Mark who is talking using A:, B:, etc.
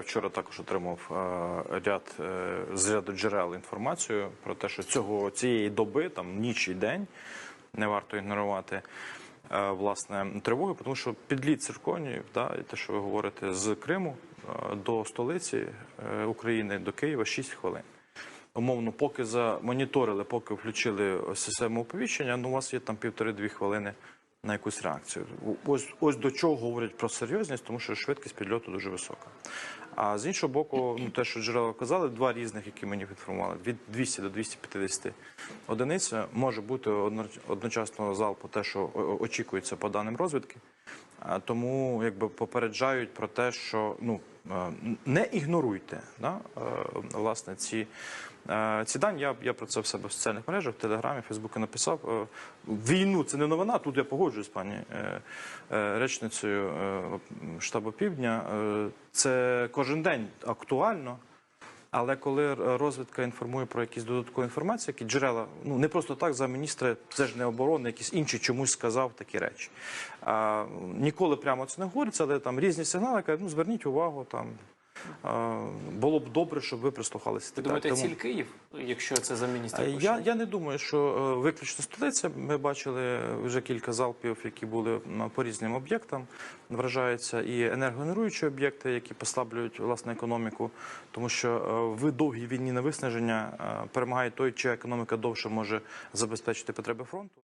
A: Вчора також отримав е, ряд е, з ряду джерел інформацію про те, що цього цієї доби, там ніч і день, не варто ігнорувати е, власне тривоги, тому що підліт цирконів, да, те, що ви говорите, з Криму до столиці України до Києва 6 хвилин. Умовно, поки замоніторили, поки включили систему оповіщення, ну у вас є там півтори-дві хвилини на якусь реакцію. Ось ось до чого говорять про серйозність, тому що швидкість підльоту дуже висока. А з іншого боку, ну те, що джерела казали, два різних, які мені інформували, від 200 до 250 одиниць може бути одно- одночасно залпу, те, що очікується по даним розвідки. Тому якби попереджають про те, що ну не ігноруйте да, е, власне ці, е, ці дані. Я, я про це в себе в соціальних мережах, в Телеграмі, Фейсбуці написав. Е, Війну це не новина. Тут я погоджуюсь з пані е, е, речницею е, штабу Півдня. Е, Це кожен день актуально. Але коли розвідка інформує про якісь додаткові інформації, які джерела, ну не просто так за міністри, це ж не оборони, якісь інші чомусь сказав такі речі. А, ніколи прямо це не говориться, але там різні сигнали кажуть, ну зверніть увагу, там було б добре, щоб ви прислухалися.
B: Ви думаєте,
A: тому-
B: ціль Київ, якщо це за міністра?
A: Е, Я, я не думаю, що е, виключно столиця. Ми бачили вже кілька залпів, які були по різним об'єктам. Вражаються і енергогенеруючі об'єкти, які послаблюють власне економіку, тому що е, в довгій війні на виснаження перемагає той, чия економіка довше може забезпечити потреби фронту.